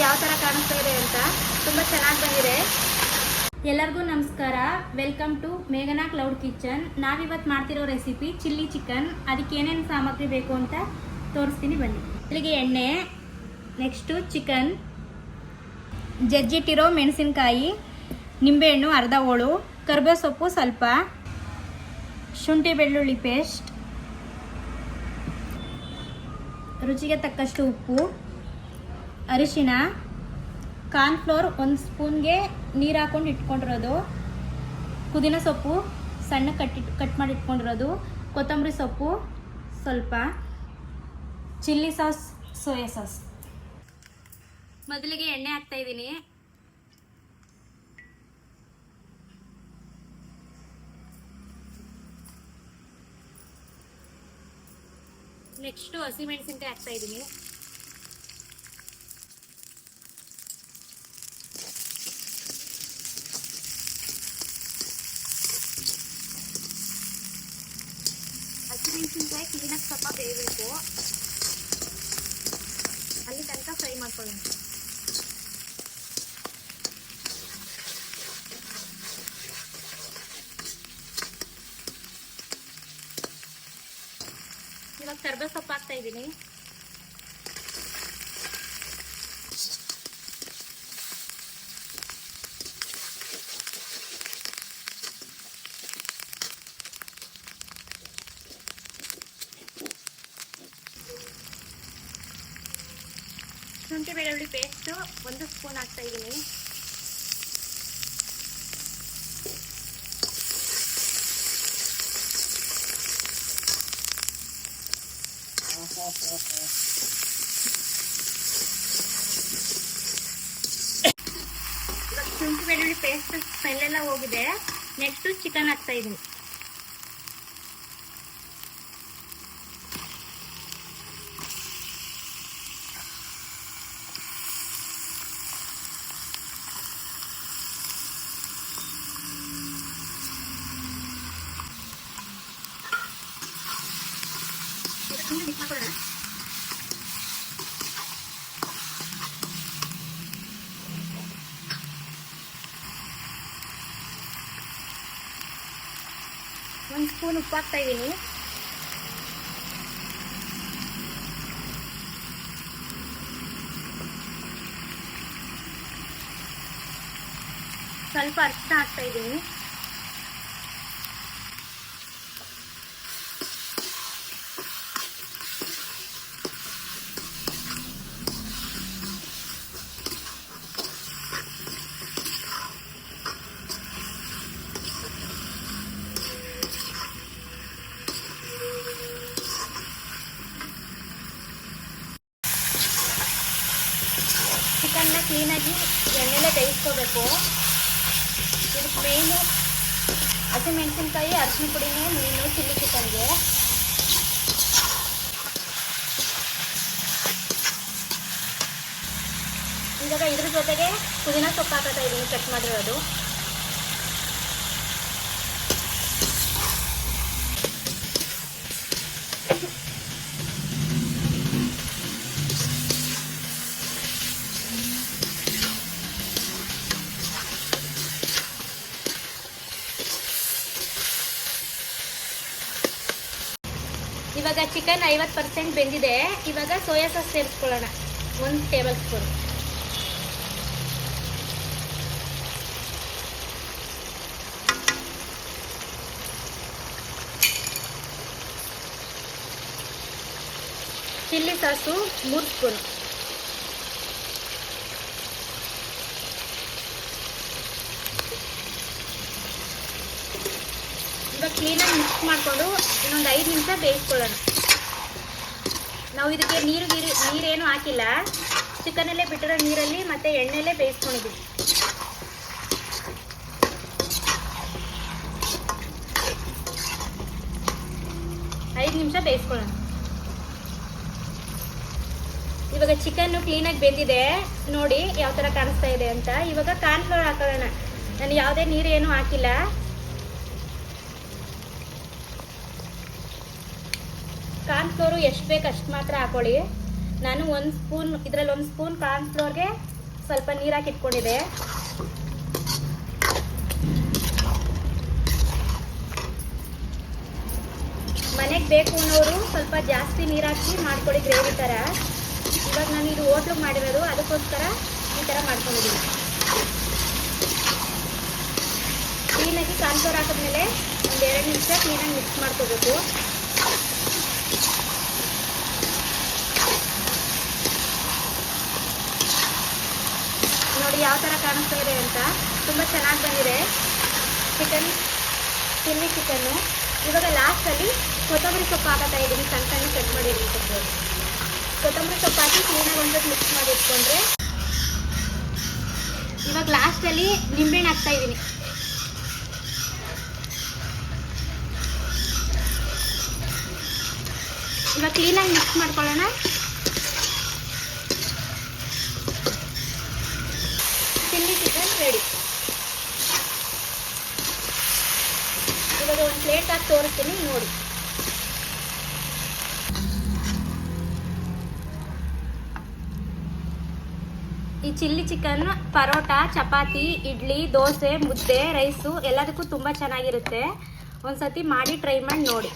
ಯಾವ ಥರ ಕಾಣಿಸ್ತಾ ಇದೆ ಅಂತ ತುಂಬ ಚೆನ್ನಾಗಿ ಬಂದಿದೆ. ಎಲ್ಲರಿಗೂ ನಮಸ್ಕಾರ. ವೆಲ್ಕಮ್ ಟು ಮೇಘನಾ ಕ್ಲೌಡ್ ಕಿಚನ್ ನಾವಿವತ್ತು ಮಾಡ್ತಿರೋ ರೆಸಿಪಿ ಚಿಲ್ಲಿ ಚಿಕನ್ ಅದಕ್ಕೆ ಏನೇನು ಸಾಮಗ್ರಿ ಬೇಕು ಅಂತ ತೋರಿಸ್ತೀನಿ ಬನ್ನಿ. ಇಲ್ಲಿಗೆ ಎಣ್ಣೆ ನೆಕ್ಸ್ಟು ಚಿಕನ್ ಜಜ್ಜಿಟ್ಟಿರೋ ಮೆಣಸಿನ್ಕಾಯಿ, ನಿಂಬೆಹಣ್ಣು, ಅರ್ಧ ಹೋಳು ಕರ್ಬೇವು ಸೊಪ್ಪು ಸ್ವಲ್ಪ, ಶುಂಠಿ ಬೆಳ್ಳುಳ್ಳಿ ಪೇಸ್ಟ್ ರುಚಿಗೆ ತಕ್ಕಷ್ಟು ಉಪ್ಪು. ಅರಿಶಿನ ಕಾರ್ನ್ಫ್ಲೋರ್ ಒಂದು ಸ್ಪೂನ್ಗೆ ನೀರು ಹಾಕೊಂಡು ಇಟ್ಕೊಂಡಿರೋದು. ಪುದೀನ ಸೊಪ್ಪು ಸಣ್ಣ ಕಟ್ಟಿ ಕಟ್ ಮಾಡಿ ಇಟ್ಕೊಂಡಿರೋದು. ಕೊತ್ತಂಬರಿ ಸೊಪ್ಪು ಸ್ವಲ್ಪ. Chilli sauce, soya sauce. ಮೊದಲಿಗೆ ಎಣ್ಣೆ ಹಾಕ್ತಾ ಇದ್ದೀನಿ. ನೆಕ್ಸ್ಟು ಹಸಿಮೆಣಸಿನ್ಕಾಯಿ ಹಾಕ್ತಾ ಇದ್ದೀನಿ. ಹಸಿಮೆಣಸಿನ್ಕಾಯಿ ಕ್ಲೀನಾಗಿ ಸ್ವಲ್ಪ ಬೇಯಬೇಕು ಅಲ್ಲಿ ತನಕ ಫ್ರೈ ಮಾಡ್ಕೊಳ್ಳೋಣ ಇವಾಗ ಕರ್ಬೇವು ಸೊಪ್ಪು ಹಾಕ್ತಾ ಇದ್ದೀನಿ ಶುಂಠಿ ಬೆಳ್ಳುಳ್ಳಿ ಪೇಸ್ಟು ಒಂದು ಸ್ಪೂನ್ ಹಾಕ್ತಾ ಇದ್ದೀನಿ. ಶುಂಠಿ ಬೆಳ್ಳುಳ್ಳಿ ಪೇಸ್ಟ್ ಸ್ಮೆಲ್ ಎಲ್ಲ ಹೋಗಿದೆ. ನೆಕ್ಸ್ಟ್ ಚಿಕನ್ ಹಾಕ್ತಾ ಇದ್ದೀನಿ ಇದಕ್ಕೆ mix ಮಾಡ್ಕೊಳ್ಳೋಣ. ಒಂದು ಸ್ಪೂನ್ ಉಪ್ಪು ಹಾಕ್ತಾ ಇದ್ದೀನಿ. ಸ್ವಲ್ಪ ಅರ್ಶಿನ ಹಾಕ್ತಾ ಇದ್ದೀನಿ ಚಿಕನ್ನ ಕ್ಲೀನಾಗಿ ಎಣ್ಣೆಲೆ ಬೇಯಿಸ್ಕೋಬೇಕು. ಇದಕ್ಕೆ ಮೇನು ಹಸಿಮೆಣಸಿನ್ಕಾಯಿ ಅರಿಶಿನ ಪುಡಿನೇ ಮೀನು ಚಿಲ್ಲಿ ಚಿಕನ್ಗೆ. ಇವಾಗ ಇದ್ರ ಜೊತೆಗೆ ಪುದೀನ ಸೊಪ್ಪು ಹಾಕೋತಾ ಇದ್ದೀನಿ ಕಟ್ ಮಾಡಿರೋದು. ಚಿಕನ್ ಐವತ್ತು ಪರ್ಸೆಂಟ್ ಬೆಂದಿದೆ. ಇವಾಗ ಸೋಯಾ ಸಾಸ್ ಸೇರಿಸ್ಕೊಳ್ಳೋಣ. ಒಂದು ಟೇಬಲ್ ಸ್ಪೂನ್ ಚಿಲ್ಲಿ ಸಾಸು ಮೂರು ಸ್ಪೂನ್ ಇವಾಗ ಕ್ಲೀನಾಗಿ ಮಿಕ್ಸ್ ಮಾಡಿಕೊಂಡು ಇನ್ನೊಂದು ಐದು ನಿಮಿಷ ಬೇಯಿಸ್ಕೊಳ್ಳೋಣ. ನಾವು ಇದಕ್ಕೆ ನೀರು ಗೀರು, ನೀರೇನು ಹಾಕಿಲ್ಲ. ಚಿಕನಲ್ಲೇ ಬಿಟ್ಟಿರೋ ನೀರಲ್ಲಿ ಮತ್ತೆ ಎಣ್ಣೆಲ್ಲೇ ಬೇಯಿಸ್ಕೊಂಡಿದ್ದೀವಿ. ಐದು ನಿಮಿಷ ಬೇಯಿಸ್ಕೊಳ್ಳೋಣ. ಇವಾಗ ಚಿಕನ್ನು ಕ್ಲೀನಾಗಿ ಬೆಂದಿದೆ. ನೋಡಿ ಯಾವ ಥರ ಕಾಣಿಸ್ತಾ ಇದೆ ಅಂತ. ಇವಾಗ ಕಾರ್ನ್ಫ್ಲವರ್ ಹಾಕೊಳ್ಳೋಣ ನಾನು ಯಾವುದೇ ನೀರು ಏನೂ ಹಾಕಿಲ್ಲ. ಕಾರ್ನ್ಫ್ಲೋರು ಎಷ್ಟು ಬೇಕು ಅಷ್ಟು ಮಾತ್ರ ಹಾಕೊಳ್ಳಿ. ನಾನು ಒಂದು ಸ್ಪೂನ್, ಇದರಲ್ಲಿ ಒಂದು ಸ್ಪೂನ್ ಕಾರ್ನ್ಫ್ಲೋರ್ಗೆ ಸ್ವಲ್ಪ ನೀರು ಹಾಕಿ ಇಟ್ಕೊಂಡಿದೆ ಮನೆಗೆ ಬೇಕು ಅನ್ನೋರು ಸ್ವಲ್ಪ ಜಾಸ್ತಿ ನೀರು ಹಾಕಿ ಮಾಡ್ಕೊಳ್ಳಿ ಗ್ರೇವಿ ಥರ ಇವಾಗ ನಾನು ಇದು ಹೋಟ್ಲಿಗೆ ಮಾಡಿರೋದು, ಅದಕ್ಕೋಸ್ಕರ ಈ ಥರ ಮಾಡ್ಕೊಂಡಿದ್ದೀನಿ. ಕ್ಲೀನಾಗಿ ಕಾರ್ನ್ಫ್ಲೋರ್ ಹಾಕಿದ್ಮೇಲೆ ಒಂದು ಎರಡು ನಿಮಿಷ ಕ್ಲೀನಾಗಿ ಮಿಕ್ಸ್ ಮಾಡ್ಕೋಬೇಕು ನೋಡಿ ಯಾವ ಥರ ಕಾಣಿಸ್ತಾ ಇದೆ ಅಂತ ತುಂಬ ಚೆನ್ನಾಗಿ ಬಂದಿದೆ. ಚಿಕನ್ ಚಿಲ್ಲಿ ಚಿಕನ್ನು ಇವಾಗ ಲಾಸ್ಟಲ್ಲಿ ಕೊತ್ತಂಬರಿ ಸೊಪ್ಪು ಹಾಕ್ತಾ ಇದ್ದೀನಿ ಸಣ್ಣ ಸಣ್ಣ ಕಟ್ ಮಾಡಿ ಸೊಪ್ಪು ಕೊತ್ತಂಬರಿ ಸೊಪ್ಪು ಹಾಕಿ ಕ್ಲೀನಾಗಿ ಒಂದ್ಸತಿ ಮಿಕ್ಸ್ ಮಾಡಿ ಇಟ್ಕೊಂಡ್ರೆ ಇವಾಗ ಲಾಸ್ಟಲ್ಲಿ ನಿಂಬೆಹಣ್ಣು ಹಾಕ್ತಾ ಇದ್ದೀನಿ ಇವಾಗ ಕ್ಲೀನಾಗಿ ಮಿಕ್ಸ್ ಮಾಡ್ಕೊಳ್ಳೋಣ. ರೆಡಿ ಇವಾಗ ಒಂದು ಪ್ಲೇಟ್ ಹಾಕಿ ತೋರಿಸ್ತೀನಿ, ನೋಡಿ. ಈ ಚಿಲ್ಲಿ ಚಿಕನ್, ಪರೋಟ, ಚಪಾತಿ, ಇಡ್ಲಿ, ದೋಸೆ, ಮುದ್ದೆ, ರೈಸು ಎಲ್ಲದಕ್ಕೂ ತುಂಬ ಚೆನ್ನಾಗಿರುತ್ತೆ. ಒಂದ್ಸತಿ ಮಾಡಿ ಟ್ರೈ ಮಾಡಿ ನೋಡಿ.